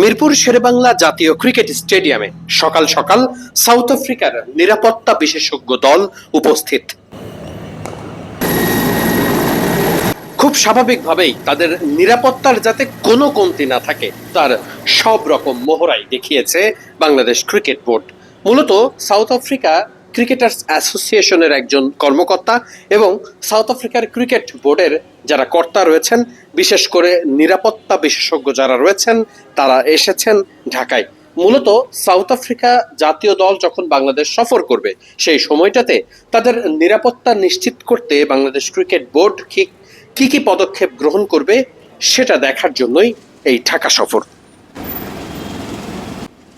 মিরপুর শেরেবাংলা জাতীয় ক্রিকেট স্টেডিয়ামে সকাল সকাল সাউথ আফ্রিকার নিরাপত্তা বিশেষজ্ঞ দল উপস্থিত। খুব স্বাভাবিকভাবেই তাদের নিরাপত্তার যাতে কোনো কমতি না থাকে, তার সব রকম মোহরাই দেখিয়েছে বাংলাদেশ ক্রিকেট বোর্ড। মূলত সাউথ আফ্রিকা ক্রিকেটার্স অ্যাসোসিয়েশনের একজন কর্মকর্তা এবং সাউথ আফ্রিকার ক্রিকেট বোর্ডের যারা কর্তা রয়েছেন, বিশেষ করে নিরাপত্তা বিশেষজ্ঞ যারা রয়েছেন, তারা এসেছেন ঢাকায়। মূলত সাউথ আফ্রিকা জাতীয় দল যখন বাংলাদেশ সফর করবে, সেই সময়টাতে তাদের নিরাপত্তা নিশ্চিত করতে বাংলাদেশ ক্রিকেট বোর্ড কি কি পদক্ষেপ গ্রহণ করবে, সেটা দেখার জন্যই এই ঢাকা সফর।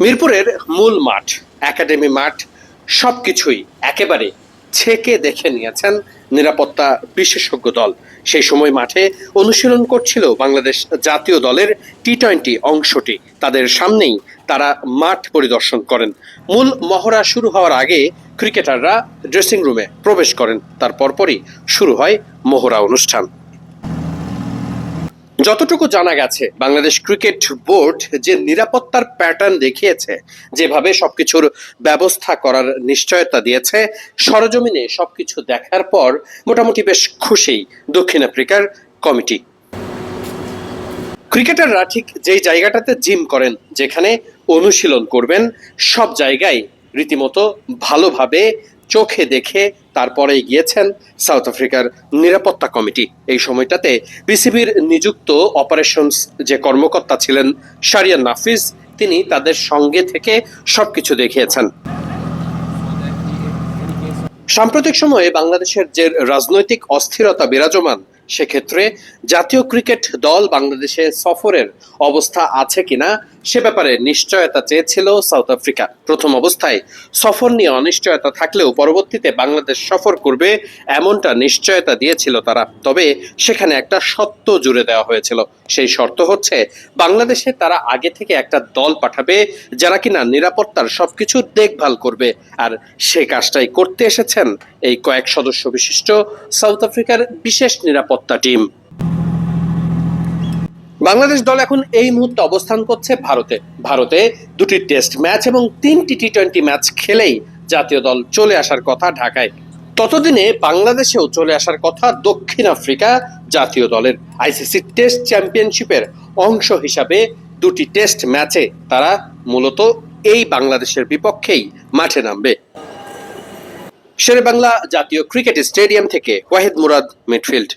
মিরপুরের মূল মাঠ, একাডেমি মাঠ সবকিছুই একেবারে ছেকে দেখে নিয়েছেন নিরাপত্তা বিশেষজ্ঞ দল। সেই সময় মাঠে অনুশীলন করছিল বাংলাদেশ জাতীয় দলের টি টোয়েন্টি অংশটি। তাদের সামনেই তারা মাঠ পরিদর্শন করেন। মূল মহড়া শুরু হওয়ার আগে ক্রিকেটাররা ড্রেসিং রুমে প্রবেশ করেন। তার পরপরই শুরু হয় মহড়া অনুষ্ঠান। যতটুকু জানা গেছে, বাংলাদেশ ক্রিকেট বোর্ড যে নিরাপত্তার প্যাটার্ন দেখিয়েছে, যেভাবে সবকিছুর ব্যবস্থা করার নিশ্চয়তা দিয়েছে, সরজমিনে সবকিছু দেখার পর মোটামুটি বেশ খুশি দক্ষিণ আফ্রিকার কমিটি। ক্রিকেটাররা ঠিক যেই জায়গাটাতে জিম করেন, যেখানে অনুশীলন করবেন, সব জায়গায় রীতিমতো ভালোভাবে চোখে দেখে তারপরে গিয়েছেন সাউথ আফ্রিকার নিরাপত্তা কমিটি। এই সময়টাতে বিসিবির নিযুক্ত অপারেশনস যে কর্মকর্তা ছিলেন শারিয়ান নাফিজ তিনি তাদের সঙ্গে থেকে সবকিছু দেখিয়েছেন। সাম্প্রতিক সময়ে বাংলাদেশের যে রাজনৈতিক অস্থিরতা বিরাজমান সেক্ষেত্রে জাতীয় ক্রিকেট দল বাংলাদেশে সফরের অবস্থা আছে কিনা সে ব্যাপারে নিশ্চয়তা চেয়েছিল সাউথ আফ্রিকা। প্রথম অবস্থায় সফর নিয়ে অনিশ্চয়তা থাকলেও পরবর্তীতে বাংলাদেশ সফর করবে এমনটা নিশ্চয়তা দিয়েছিল তারা। তবে সেখানে একটা শর্ত জুড়ে দেওয়া হয়েছিল। সেই শর্ত হচ্ছে বাংলাদেশে তারা আগে থেকে একটা দল পাঠাবে যারা কিনা নিরাপত্তার সবকিছু দেখভাল করবে। আর সে কাজটাই করতে এসেছেন এই কয়েক সদস্য বিশিষ্ট সাউথ আফ্রিকার বিশেষ নিরাপত্তা টিম। বাংলাদেশ দল এখন এই মুহূর্তে অবস্থান করছে ভারতে। ভারতে দুটি টেস্ট ম্যাচ এবং তিনটি টি টোয়েন্টি ম্যাচ খেলেই জাতীয় দল চলে আসার কথা ঢাকায়। ততদিনে বাংলাদেশেও চলে আসার কথা দক্ষিণ আফ্রিকা জাতীয় দলের। আইসিসি টেস্ট চ্যাম্পিয়নশিপের অংশ হিসাবে দুটি টেস্ট ম্যাচে তারা মূলত এই বাংলাদেশের বিপক্ষেই মাঠে নামবে। শেরে বাংলা জাতীয় ক্রিকেট স্টেডিয়াম থেকে ওয়াহিদ মুরাদ, মিডফিল্ড।